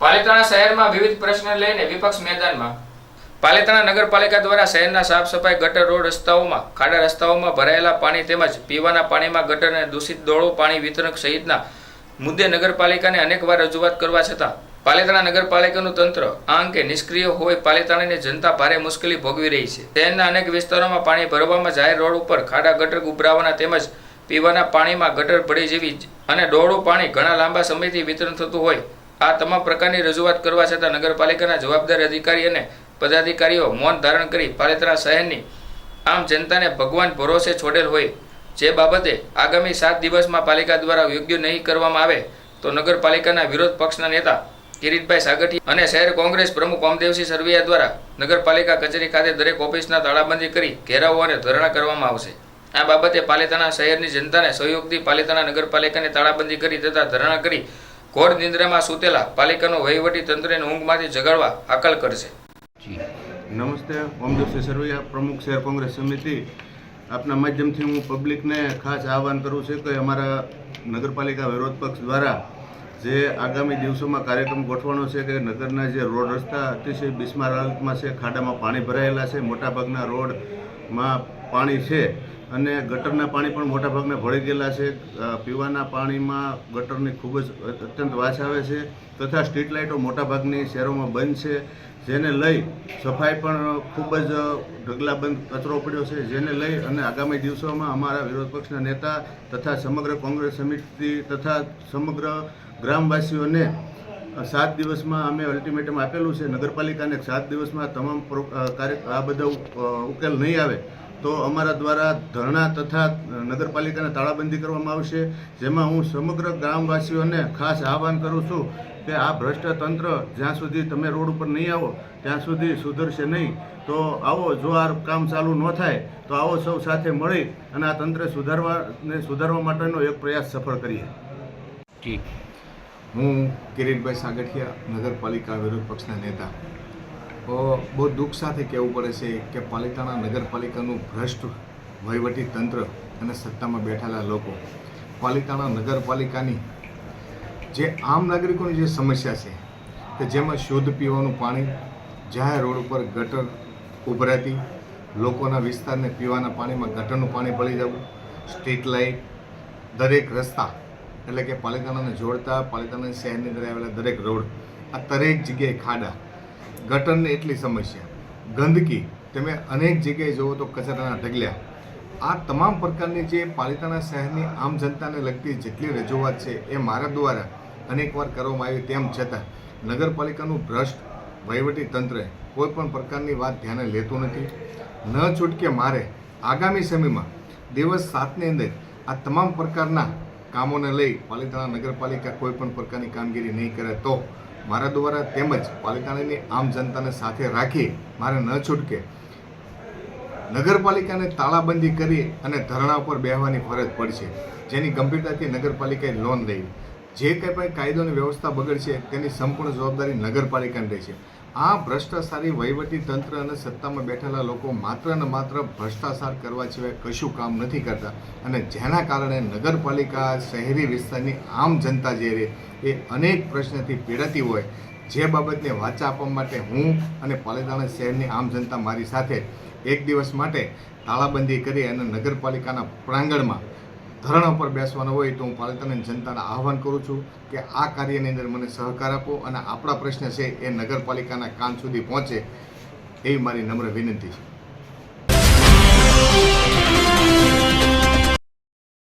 પાલિતાણા શહેરમાં વિવિધ પ્રશ્ન લઈને વિપક્ષ મેદાનમાં પાલિતાણા નગરપાલિકા દ્વારા શહેરના સાફ સફાઈ ગટર રોડ રસ્તાઓમાં, ખાડા રસ્તાઓમાં ભરાયેલા પાણી તેમજ પીવાના પાણીમાં ગટર અને દૂષિત ડોળું પાણી વિતરણ સહિતના મુદ્દે નગરપાલિકાને અનેકવાર રજૂઆત કરવા છતાં પાલિતાણા નગરપાલિકાનું તંત્ર આ અંગે નિષ્ક્રિય હોય પાલિતાણાની જનતા ભારે મુશ્કેલી ભોગવી રહી છે. શહેરના અનેક વિસ્તારોમાં પાણી ભરવામાં જાહેર રોડ ઉપર ખાડા ગટર ઉભરાવાના તેમજ પીવાના પાણીમાં ગટર પડી જેવી અને ડોળું પાણી ઘણા લાંબા સમયથી વિતરણ થતું હોય આ તમામ પ્રકારની રજૂઆત કરવા છતાં નગરપાલિકાના જવાબદાર અધિકારી અને પદાધિકારીઓ મૌન ધારણ કરી પાલેતરા શહેરની આમ જનતાને ભગવાન ભરોસે છોડેલ હોય જે બાબતે આગામી સાત દિવસમાં પાલિકા દ્વારા યોગ્ય નહીં કરવામાં આવે તો નગરપાલિકાના વિરોધ પક્ષના નેતા કિરીટભાઈ સાગઠી અને શહેર કોંગ્રેસ પ્રમુખ ઓમદેવસિંહ સરવૈયા દ્વારા નગરપાલિકા કચેરી ખાતે દરેક ઓફિસના તાળાબંધી કરી ઘેરાવો અને ધરણા કરવામાં આવશે. આ બાબતે પાલેતાના શહેરની જનતાને સહયોગથી પાલેતાના નગરપાલિકાની તાળાબંધી કરી તથા ધરણા કરી ઘોર નિંદ્રામાં સૂતેલા પાલિકાનો વહીવટી તંત્રને ઊંઘમાંથી જગાડવા હાકલ કરશે. નમસ્તે. ઓમદેવસિંહ સરવૈયા, પ્રમુખ શહેર કોંગ્રેસ સમિતિ. આપના માધ્યમથી હું પબ્લિકને ખાસ આહવાન કરું છું કે અમારા નગરપાલિકા વિરોધ પક્ષ દ્વારા જે આગામી દિવસોમાં કાર્યક્રમ ગોઠવાનો છે કે નગરના જે રોડ રસ્તા અતિશય બિસ્માર હાલતમાં છે, ખાડામાં પાણી ભરાયેલા છે, મોટાભાગના રોડમાં પાણી છે અને ગટરના પાણી પણ મોટાભાગના ભળી ગયેલા છે. પીવાના પાણીમાં ગટરની ખૂબ જ અત્યંત વાસ આવે છે તથા સ્ટ્રીટ લાઇટો મોટાભાગની શહેરોમાં બંધ છે. જેને લઈ સફાઈ પણ ખૂબ જ ઢગલાબંધ કચરો પડ્યો છે. જેને લઈ અને આગામી દિવસોમાં અમારા વિરોધ પક્ષના નેતા તથા સમગ્ર કોંગ્રેસ સમિતિ તથા સમગ્ર ગ્રામવાસીઓને સાત દિવસમાં અમે અલ્ટિમેટમ આપેલું છે. નગરપાલિકાને સાત દિવસમાં તમામ આ બધા ઉકેલ નહીં આવે તો અમારા દ્વારા ધરણા તથા નગરપાલિકાને તાળાબંધી કરવામાં આવશે, જેમાં હું સમગ્ર ગ્રામવાસીઓને ખાસ આહવાન કરું છું કે આ ભ્રષ્ટ તંત્ર જ્યાં સુધી તમે રોડ ઉપર નહીં આવો, ત્યાં સુધી સુધરશે નહીં. તો આવો, જો આ કામ ચાલુ ન થાય, તો આવો સૌ સાથે મળી અને આ તંત્ર સુધારવા ને સુધારવા માટેનો એક પ્રયાસ સફળ કરીએ. હું કિરીટભાઈ સાગઠિયા, નગરપાલિકા વિરોધ પક્ષના નેતા. બહુ દુઃખ સાથે કહેવું પડે છે કે પાલિતાણા નગરપાલિકાનું ભ્રષ્ટ વહીવટી તંત્ર અને સત્તામાં બેઠેલા લોકો, પાલિતાણા નગરપાલિકાની જે આમ નાગરિકોની જે સમસ્યા છે, કે જેમાં શુદ્ધ પીવાનું પાણી, જાહેર રોડ ઉપર ગટર ઉભરાતી, લોકોના વિસ્તારને પીવાના પાણીમાં ગટરનું પાણી પડી જવું, સ્ટ્રીટ લાઇટ દરેક રસ્તા એટલે કે પાલિતાણાને જોડતા પાલિતાણા શહેરની અંદર આવેલા દરેક રોડ, આ દરેક જગ્યાએ ખાડા ગટરની એટલી સમસ્યા. ગંદકી. તમે અનેક જગ્યાએ જુઓ તો કચરાના ઢગલ્યા આ તમામ પ્રકારની જે પાલિતાણા શહેરની આમ જનતાને લગતી જેટલી રજૂઆત છે એ મારા દ્વારા અનેકવાર કરવામાં આવી તેમ છતાં, નગરપાલિકાનું ભ્રષ્ટ વહીવટી તંત્ર કોઈ પણ પ્રકારની વાત ધ્યાને લેતું નથી. ન છૂટકે મારે આગામી સમયમાં દિવસ સાતની અંદર આ તમામ પ્રકારના કામોને લઈ પાલિતાણા નગરપાલિકા કોઈ પણ પ્રકારની કામગીરી નહીં કરે તો મારા દ્વારા તેમજ પાલિકાની આમ જનતાને સાથે રાખી મારે ન છૂટકે નગરપાલિકાને તાળાબંધી કરી અને ધરણા ઉપર બેહવાની ફરજ પડશે. જેની ગંભીરતાથી નગરપાલિકાએ લોન લેવી જે કંઈ પણ કાયદો અને વ્યવસ્થા બગડશે, તેની સંપૂર્ણ જવાબદારી નગરપાલિકાને રહેશે. આ ભ્રષ્ટાચારી વહીવટી તંત્ર અને સત્તામાં બેઠેલા લોકો માત્ર ને માત્ર ભ્રષ્ટાચાર કરવા સિવાય કશું કામ નથી કરતા. અને જેના કારણે નગરપાલિકા, શહેરી વિસ્તારની આમ જનતા જે રહે, એ અનેક પ્રશ્નથી પીડાતી હોય. જે બાબતને વાચા આપવા માટે હું અને પાલિતાણા શહેરની આમ જનતા મારી સાથે એક દિવસ માટે તાળાબંધી કરી અને નગરપાલિકાના પ્રાંગણમાં ધરણા પર બેસવાનો હોય તો હું પાલિતાણાની જનતાને આહવાન કરું છું કે આ કાર્યની અંદર મને સહકાર આપો અને આપણા પ્રશ્ન છે એ નગરપાલિકાના કાન સુધી પહોંચે એવી મારી નમ્ર વિનંતી છે.